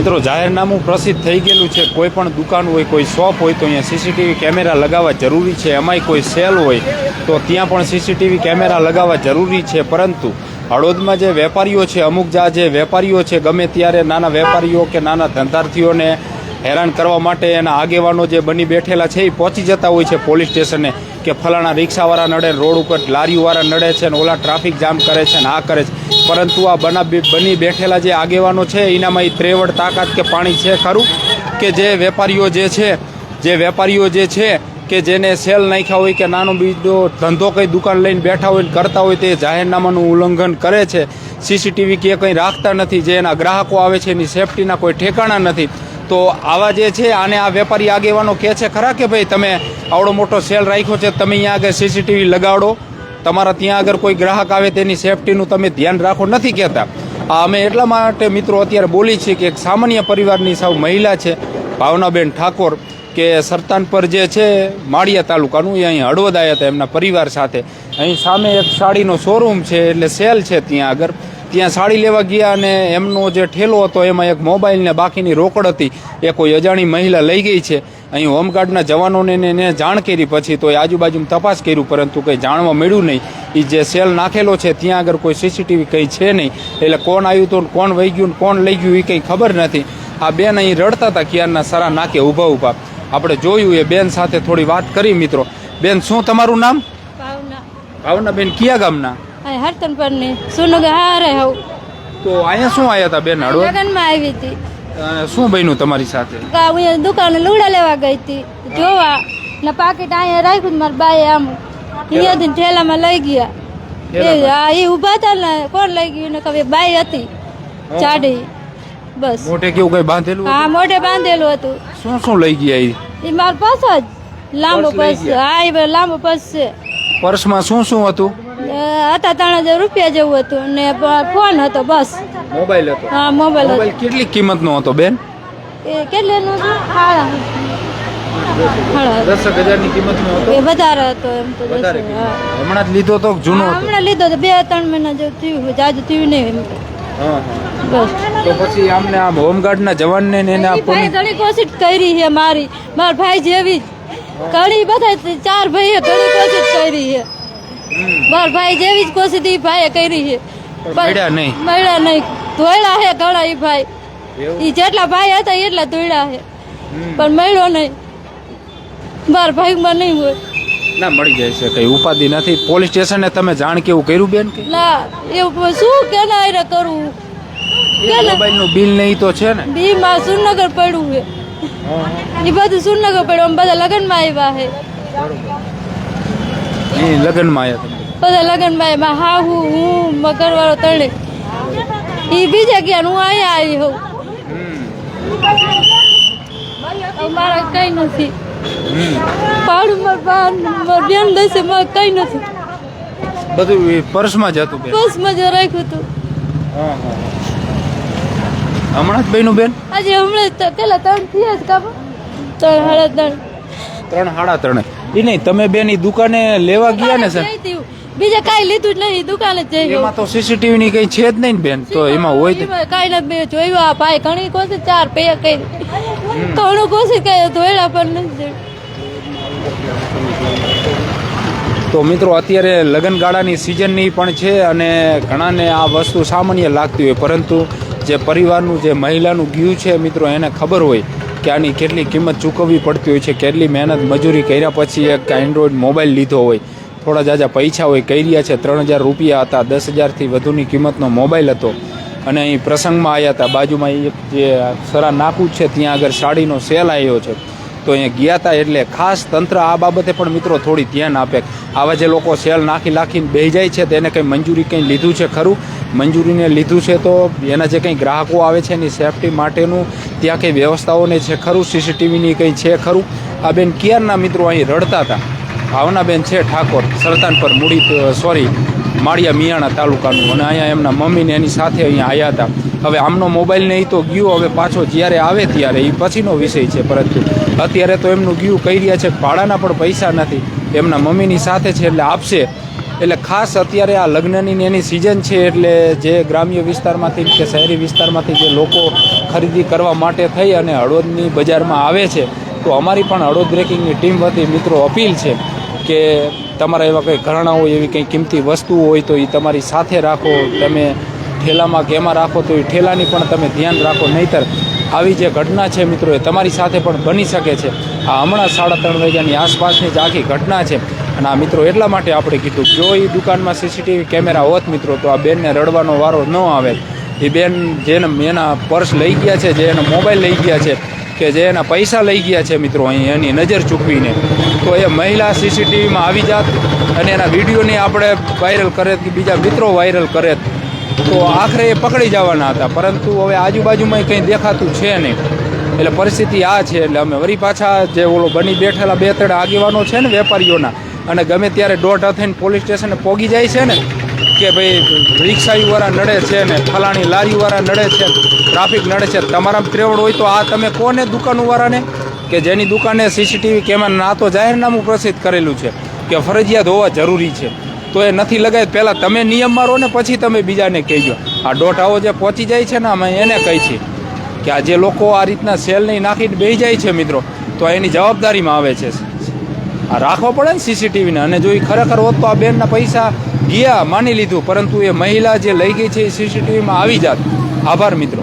મિત્રો, જાહેરનામું પ્રસિદ્ધ થઈ ગયેલું છે. કોઈ પણ દુકાન હોય, કોઈ શોપ હોય, તો અહીંયા સીસીટીવી કેમેરા લગાવવા જરૂરી છે. એમાંય કોઈ સેલ હોય, તો ત્યાં પણ સીસીટીવી કેમેરા લગાવવા જરૂરી છે. પરંતુ હળોદમાં જે વેપારીઓ છે, અમુક જા જે વેપારીઓ છે, ગમે ત્યારે નાના વેપારીઓ કે નાના ધંધાર્થીઓને હેરાન કરવા માટે એના આગેવાનો જે બની બેઠેલા છે, એ પહોંચી જતા હોય છે પોલીસ સ્ટેશને. કે ફલાણા રિક્ષાવાળા નડે, રોડ ઉપર લારીવાળા નડે છે ને ઓલા ટ્રાફિક જામ કરે છે ને આ કરે છે. પરંતુ આ બના બની બેઠેલા જે આગેવાનો છે, એનામાં એ ત્રેવડ તાકાત કે પાણી છે ખરું? કે જે વેપારીઓ જે છે, જે વેપારીઓ જે છે, કે જેને સેલ નાખ્યા હોય કે નાનો બીજો ધંધો કંઈ દુકાન લઈને બેઠા હોય કરતા હોય તે જાહેરનામાનું ઉલ્લંઘન કરે છે. સીસીટીવી કે કંઈ રાખતા નથી, જે એના ગ્રાહકો આવે છે, એની સેફટીના કોઈ ઠેકાણા નથી. તો આવા જે છે, આને આ વેપારી આગેવાનો કહે છે ખરા કે ભાઈ તમે આવડો મોટો સેલ રાખ્યો છે, તમે અહીંયા આગળ સીસીટીવી લગાડો, તમારા ત્યાં આગળ કોઈ ગ્રાહક આવે તેની સેફટીનું તમે ધ્યાન રાખો, નથી કહેતા. આ અમે એટલા માટે મિત્રો અત્યારે બોલી છીએ કે એક સામાન્ય પરિવારની સાવ મહિલા છે, ભાવનાબેન ઠાકોર, કે સરતાનપર જે છે, માળિયા તાલુકાનું, એ અહીં હળવદ હતા એમના પરિવાર સાથે. અહીં સામે એક સાડીનો શોરૂમ છે, એટલે સેલ છે ત્યાં આગળ. ત્યાં સાડી લેવા ગયા અને એમનો જે ઠેલો હતો એમાં એક મોબાઈલ ને બાકીની રોકડ હતી. એ કોઈ અજાણી મહિલા લઈ ગઈ છે. અહીં હોમગાર્ડના જવાનોને એને જાણ કરી પછી તો એ આજુબાજુમાં તપાસ કર્યું પરંતુ કંઈ જાણવા મળ્યું નહીં. એ જે સેલ નાખેલો છે ત્યાં આગળ કોઈ સીસીટીવી કંઈ છે નહીં. એટલે કોણ આવ્યું તો કોણ વહી ગયું ને કોણ લઈ ગયું એ કંઈ ખબર નથી. આ બેન અહીં રડતા હતા ક્યારના સારા નાકે ઊભા ઊભા. આપણે જોયું એ બેન સાથે થોડી વાત કરી મિત્રો. બેન શું તમારું નામ? ભાવના. બેન કયા ગામના? આ હરતન પર ને સુનગ હારે હોઉં. તો અહીંયા શું આવ્યા હતા બેન હળવદ લગનમાં આવી હતી. શું બન્યું તમારી સાથે? દુકાન અહીંયા દુકાને લુગડા લેવા ગઈ હતી. જોવા. ને પાકીટ અહીંયા રાખ્યું મારા બાએ આમ અહીંયાથી ઠેલામાં લઈ ગયા. એ? હા એ ઊભા હતા ને કોણ લઈ ગયું ને કવે બાઈ હતી. ચાડી બસ. મોઢે કેવું કઈ બાંધેલું હા? મોઢે બાંધેલું હતું. શું શું લઈ ગયા એ મારા જ. લાંબો પર્સ. પર્સ? હા એ લાંબો પર્સ છે. પર્સમાં શું શું હતું? હતા ત્રણ હજાર રૂપિયા જેવું હતું ને ફોન હતો બસ. મોબાઈલ હતો? હા મોબાઈલ હતો. મોબાઈલ કેટલી કિંમતનો હતો બેન? એ હતો? એ વધારે હતો એમ તો કિંમત. હમણાં જ લીધો તો જૂનો હમણાં લીધો તો બે ત્રણ મહિના જેવું થયું જાજુ થયું નહીં તો. પછી આમને આમ હોમગાર્ડના જવાનને ને એને આપવાની ઘણી કોશિશ કરી છે મારી. મારા ભાઈ જેવી જ. ઘણી બધા ચાર ભાઈએ ઘણી કોશિશ કરી છે. બાર ભાઈ જેવી જ કોશિશ એ ભાઈએ કરી છે. મળ્યા નહીં. મળ્યા નહીં. ધોળા છે ઘણા એ ભાઈ. એ જેટલા ભાઈ હતા એટલા ધોળા છે. પણ મળ્યો નહીં. મારા ભાઈમાં નહીં હોય. ના મળી જાય છે કઈ ઉપાધિ નથી. પોલીસ સ્ટેશને તમે જાણ કેવું કર્યું બેન કે? ના એવું શું કેના કરવું? મોબાઈલનું બિલ નહીં તો છે ને. બીમાં સુરનગર પડ્યું છે. એ બધું સુરનગર પડ્યું અમે બધા લગ્નમાં આવ્યા હે. એ લગ્નમાં આવ્યા બધા લગ્નમાં આવ્યા હા હું હું મગરવાળો તણે. એ બીજા ગયા હું અહીંયા આવી હોઉં. મારા કઈ નથી. પાડું મારા બા મારા બેન દેશે મારે કઈ નથી. બધું પર્સમાં જ હતું બેન બસ મજા રાખ્યું હતું. હા, હા. હમણાં જ બન્યું બેન? આજે હમણાં જ પેલા ત્રણ થયા જ કાપો ત્રણ સાડા ત્રણ. ત્રણ સાડા ત્રણે. એ નહીં તમે બેન ઈ દુકાને લેવા ગયા ને સર. બીજે કાંઈ લીધું જ નહીં દુકાને જ જઈ એમાં તો સીસીટીવી ની કઈ છે જ નહીં ને બેન તો એમાં હોય તો. કાંઈ નથી મેં જોયું આ ભાઈ ઘણી કોશિશ ચાર પે કઈ ઘણું કોશિશ કઈ ધોયડા પણ નથી તો મિત્રો અત્યારે લગ્નગાળાની સિઝનની પણ છે અને ઘણાને આ વસ્તુ સામાન્ય લાગતી હોય પરંતુ જે પરિવારનું, જે મહિલાનું ગયું છે, મિત્રો, એને ખબર હોય કે આની કેટલી કિંમત ચૂકવવી પડતી હોય છે, કેટલી મહેનત મજૂરી કર્યા પછી એક એન્ડ્રોઈડ મોબાઈલ લીધો હોય. થોડા જાજા પૈસા હોય કર્યા છે, ત્રણ હજાર રૂપિયા હતા, દસ હજારથી વધુની કિંમતનો મોબાઈલ હતો. અને અહીં પ્રસંગમાં આવ્યા હતા, બાજુમાં એક જે સરા નાકું છે, ત્યાં આગળ સાડીનો સેલ આવ્યો છે. તો અહીંયા ગયા હતા એટલે ખાસ તંત્ર આ બાબતે પણ મિત્રો થોડી ધ્યાન આપે. આવા જે લોકો સેલ નાખી નાખીને બેહી જાય છે, તેને કંઈ મંજૂરી કંઈ લીધું છે ખરું? મંજૂરીને લીધું છે તો એના જે કંઈ ગ્રાહકો આવે છે એની સેફટી માટેનું ત્યાં કંઈ વ્યવસ્થાઓને છે ખરું? સીસીટીવીની કંઈ છે ખરું? આ બેન ક્યારના મિત્રો અહીં રડતા હતા ભાવનાબેન છે, ઠાકોર સરતાનપર મૂડી સોરી, માળિયા મિયાણા તાલુકાનું. અને અહીંયા એમના મમ્મીને એની સાથે અહીંયા આવ્યા હતા. હવે આમનો મોબાઈલ ને એ તો ગયો, હવે પાછો જ્યારે આવે ત્યારે એ પછીનો વિષય છે પરંતુ અત્યારે તો એમનું ગયું, કહી રહ્યા છે ભાડાના પણ પૈસા નથી. એમના મમ્મીની સાથે છે એટલે આપશે. એટલે ખાસ અત્યારે આ લગ્નની એની સિઝન છે એટલે જે ગ્રામ્ય વિસ્તારમાંથી કે શહેરી વિસ્તારમાંથી જે લોકો ખરીદી કરવા માટે થઈ અને હળવદની બજારમાં આવે છે, તો અમારી પણ હળવદ બ્રેકિંગની ટીમ વતી મિત્રો અપીલ છે કે તમારા એવા કંઈ ઘરણા હોય એવી કંઈ કિંમતી વસ્તુઓ હોય તો એ તમારી સાથે રાખો, તમે ઠેલામાં કે એમાં રાખો તો એ ઠેલાની પણ તમે ધ્યાન રાખો. નહીતર આવી જે ઘટના છે મિત્રો, એ તમારી સાથે પણ બની શકે છે. આ હમણાં સાડા ત્રણ વાગ્યાની આસપાસની જ આખી ઘટના છે. અને આ મિત્રો એટલા માટે આપણે કીધું, જો એ દુકાનમાં સીસીટીવી કેમેરા હોત મિત્રો, તો આ બેનને રડવાનો વારો ન આવે. એ બેન જેને એના પર્સ લઈ ગયા છે, જે એના મોબાઈલ લઈ ગયા છે, કે જે એના પૈસા લઈ ગયા છે મિત્રો અહીં એની નજર ચૂકવીને. તો એ મહિલા સીસીટીવીમાં આવી જાત અને એના વિડીયોને આપણે વાયરલ કરે કે બીજા મિત્રો વાયરલ કરે. તો આખરે એ પકડી જવાના હતા, પરંતુ હવે આજુબાજુમાં કંઈ દેખાતું છે નહીં. એટલે પરિસ્થિતિ આ છે, એટલે અમે વળી પાછા જે ઓલો બની બેઠેલા બે ત્રણ આગેવાનો છે ને વેપારીઓના, અને ગમે ત્યારે દોઢ થઈને પોલીસ સ્ટેશને પોગી જાય છે ને કે ભાઈ રિક્ષાવાળા નડે છે ને ફલાણી લારીવાળા નડે છે, ટ્રાફિક નડે છે, તમારામાં ત્રેવડ હોય તો આ તમે કોને દુકાનવાળાને? કે જેની દુકાને સીસીટીવી કેમેરા ના તો જાહેરનામું પ્રસિદ્ધ કરેલું છે કે ફરજિયાત હોવા જરૂરી છે. તો એ નથી લગાય પહેલાં તમે નિયમ મારો ને પછી તમે બીજાને કહેજો. આ ડોટાઓ જે પહોંચી જાય છે ને અમે એને કહી છીએ કે આ જે લોકો આ રીતના સેલ નહીં નાખીને બેસી જાય છે મિત્રો, તો એની જવાબદારીમાં આવે છે. રાખવો પડે ને સીસીટીવીને અને જો એ ખરેખર હોત તો આ બેનના પૈસા ગયા, માની લીધું. પરંતુ એ મહિલા જે લઈ ગઈ છે એ સીસીટીવીમાં આવી જાત. આભાર મિત્રો.